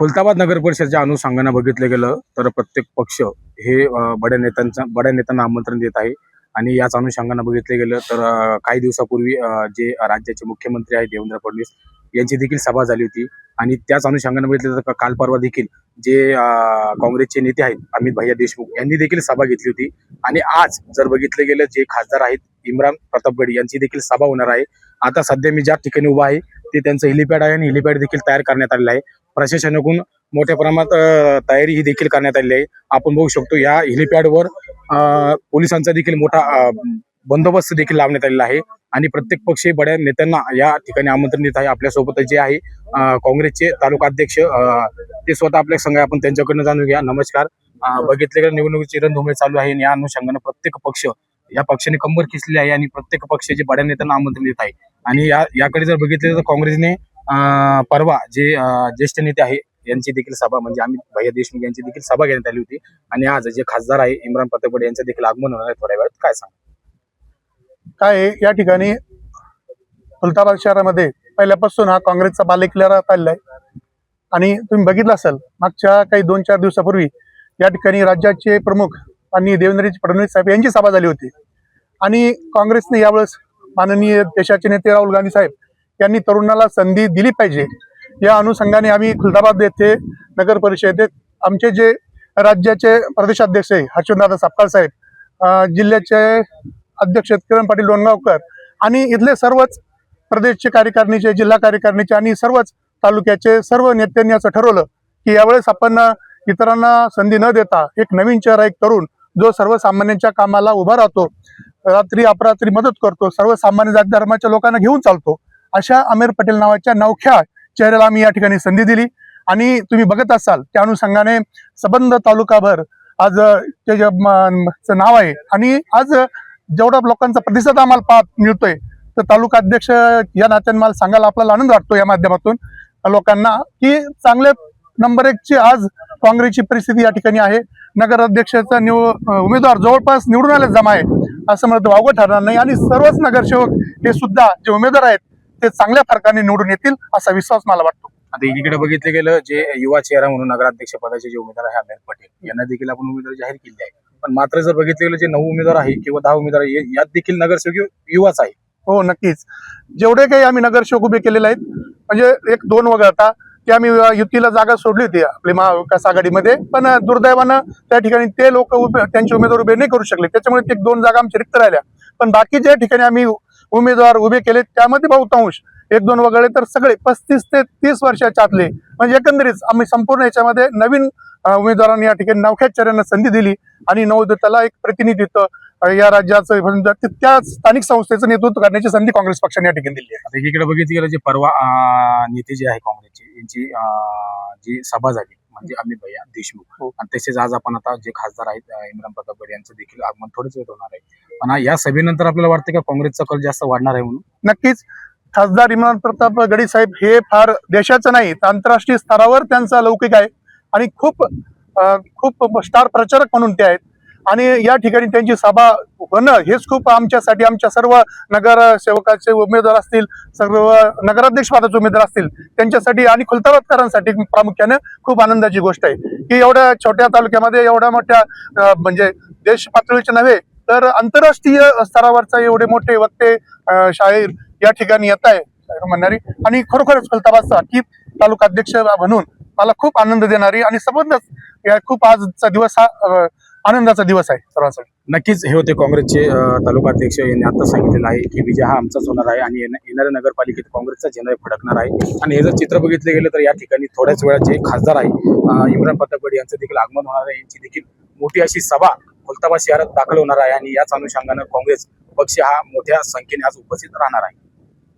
खुलताबाद नगर परिषदच्या अनुषंगानं बघितलं गेलं तर प्रत्येक पक्ष हे बड्या नेत्यांचा बड्या नेत्यांना आमंत्रण देत आहे. आणि याच अनुषंगानं बघितलं गेलं तर काही दिवसापूर्वी जे राज्याचे मुख्यमंत्री आहेत देवेंद्र फडणवीस यांची देखील सभा झाली होती. आणि त्याच अनुषंगानं बघितलं तर काल परवा देखील जे काँग्रेसचे नेते आहेत अमित भैया देशमुख यांनी देखील सभा घेतली होती. आणि आज जर बघितलं गेलं जे खासदार आहेत इम्रान प्रतापगडी यांची देखील सभा होणार आहे. आता सध्या मी ज्या ठिकाणी उभा आहे ते त्यांचं हेलिपॅड आहे आणि हेलिपॅड देखील तयार करण्यात आलेलं आहे. प्रशासनाकडून मोठ्या प्रमाणात तयारी ही देखील करण्यात आलेली आहे. आपण बघू शकतो या हेलिपॅडवर अ, पोलिसांचा देखील मोठा बंदोबस्त देखील लावण्यात आलेला आहे. आणि प्रत्येक पक्ष बड्या नेत्यांना या ठिकाणी आमंत्रण देत आहे. आपल्यासोबत जे आहे काँग्रेसचे तालुका अध्यक्ष ते स्वतः आपल्या संघ आहे. आपण त्यांच्याकडनं जाणून घ्या नमस्कार. अ, बघितले गेलं निवडणुकीची रणधुमाळी चालू आहे आणि या अनुषंगानं प्रत्येक पक्ष या पक्षाने कंबर खिचली आहे आणि प्रत्येक पक्षाचे बड्या नेत्यांना आमंत्रण देत आहे. आणि या याकडे जर बघितले तर काँग्रेसने परवा जे ज्येष्ठ नेते आहे यांची देखील सभा म्हणजे अमित भैया देशमुख यांची देखील सभा घेण्यात आली होती. आणि आज जे खासदार आहे इम्रान प्रतापगड यांचं देखील आगमन होणार आहे थोड्या वेळात. काय सांग काय आहे, या ठिकाणी खुलताबाद शहरामध्ये पहिल्यापासून हा काँग्रेसचा बालेकिल्ला राहत आहे आणि तुम्ही बघितलं असाल मागच्या काही दोन चार दिवसापूर्वी या ठिकाणी राज्याचे प्रमुख आणि देवेंद्रजी फडणवीस साहेब यांची सभा झाली होती. आणि काँग्रेसने यावेळेस माननीय देशाचे नेते राहुल गांधी साहेब यांनी तरुणाला संधी दिली पाहिजे. या अनुषंगाने आम्ही खुलदाबाद येथे नगर परिषदेत आमचे जे राज्याचे प्रदेशाध्यक्ष आहे हर्षदादा सापकाळ साहेब जिल्ह्याचे अध्यक्ष किरण पाटील डोणगावकर आणि इथले सर्वच प्रदेशचे कार्यकारिणीचे जिल्हा कार्यकारिणीचे आणि सर्वच तालुक्याचे सर्व नेत्यांनी असं ठरवलं की यावेळेस आपण इतरांना संधी न देता एक नवीन चेहरा एक तरुण जो सर्वसामान्यांच्या कामाला उभा राहतो रात्री अपरात्री मदत करतो सर्वसामान्य जात धर्माच्या लोकांना घेऊन चालतो अशा आमिर पटेल नावाच्या नवख्या चेहऱ्याला आम्ही या ठिकाणी संधी दिली. आणि तुम्ही बघत असाल त्या अनुषंगाने सबंध तालुकाभर आज ते जे नाव आहे. आणि आज जेवढा लोकांचा प्रतिसाद आम्हाला पाहत मिळतोय तर तालुका अध्यक्ष या नात्याने मला सांगायला आपल्याला आनंद वाटतो या माध्यमातून लोकांना की चांगले नंबर एक ची आज काँग्रेसची परिस्थिती या ठिकाणी आहे. नगर अध्यक्षाचा निव उमेदवार जवळपास निवडून आले जमा आहे असं म्हणतो वावगं ठरणार नाही. आणि सर्वच नगरसेवक हे सुद्धा जे उमेदवार आहेत ते चांगल्या फरकाने निवडून येतील असा विश्वास मला वाटतो. आता एकीकडे बघितलं गेलं जे युवा चेहरा म्हणून नगराध्यक्ष पदाचे जे उमेदवार आहे अमिर पटेल यांना देखील आपण उमेदवार जाहीर केले आहे. पण मात्र जर बघितलं गेलं जे नऊ उमेदवार आहे किंवा दहा उमेदवार आहे यात देखील नगरसेवक युवाच आहे हो नक्कीच. जेवढे काही आम्ही नगरसेवक उभे केलेले आहेत म्हणजे एक दोन वगळता ते आम्ही युतीला जागा सोडली होती आपली महाविकास आघाडीमध्ये पण दुर्दैवानं त्या ठिकाणी ते लोक उभे त्यांचे उमेदवार उभे नाही करू शकले. त्याच्यामुळे एक दोन जागा आमच्या रिक्त राहिल्या. पण बाकी ज्या ठिकाणी आम्ही उमेदवार उभे केले त्यामध्ये बहुतांश एक दोन वगळले तर सगळे पस्तीस ते तीस वर्षाच्या आतले. म्हणजे एकंदरीत आम्ही संपूर्ण याच्यामध्ये नवीन उमेदवारांनी या ठिकाणी नवख्या चेहऱ्यांना संधी दिली आणि नवोदिताला एक प्रतिनिधित्व या राज्याचं त्या स्थानिक संस्थेचं नेतृत्व करण्याची संधी काँग्रेस पक्षाने या ठिकाणी दिली आहे. एकीकडे बघितलं गेलं जे परवा नेते जे आहे काँग्रेसचे यांची जी सभा झाली म्हणजे अमित भैया देशमुख. हो. आणि तसेच आज आपण आता जे खासदार आहेत इम्रान प्रतापगड यांचं देखील आगमन थोडेच वेळ होणार आहे. पण या सभेनंतर आपल्याला वाटतं का काँग्रेसचा कल जास्त वाढणार आहे म्हणून? नक्कीच. खासदार इम्रान प्रताप गडी साहेब हे फार देशाचं नाही तर आंतरराष्ट्रीय स्तरावर त्यांचा लौकिक आहे. आणि खूप खूप स्टार प्रचारक म्हणून ते आहेत. आणि या ठिकाणी त्यांची सभा होणं हेच खूप आमच्यासाठी आमच्या सर्व नगरसेवकाचे उमेदवार असतील सर्व नगराध्यक्ष पदाचे उमेदवार असतील त्यांच्यासाठी आणि खुलताबादकरांसाठी प्रामुख्याने खूप आनंदाची गोष्ट आहे. की एवढ्या छोट्या तालुक्यामध्ये एवढ्या मोठ्या म्हणजे देश पातळीचे नव्हे तर आंतरराष्ट्रीय स्तरावरचा एवढे मोठे वक्ते शाहीर या ठिकाणी येत आहे म्हणणारी. आणि खरोखरच खुलताबादचा की तालुका अध्यक्ष म्हणून मला खूप आनंद देणारी आणि सबंधच या खूप आजचा दिवस हा आनंदाचा दिवस आहे सर्वांसाठी. नक्कीच हे होते काँग्रेसचे तालुका अध्यक्ष यांनी आता सांगितलेलं आहे की विजय हा आमचाच होणार आहे आणि येणाऱ्या नगरपालिकेत काँग्रेसचा झेंडा फडकणार आहे. आणि हे जर चित्र बघितलं गेलं तर या ठिकाणी थोड्याच वेळात जे खासदार आहे इम्रान प्रतापगड यांचं देखील आगमन होणार आहे. यांची देखील मोठी अशी सभा खुलताबाद शहरात दाखल होणार आहे आणि याच अनुषंगानं काँग्रेस पक्ष हा मोठ्या संख्येने आज उपस्थित राहणार आहे.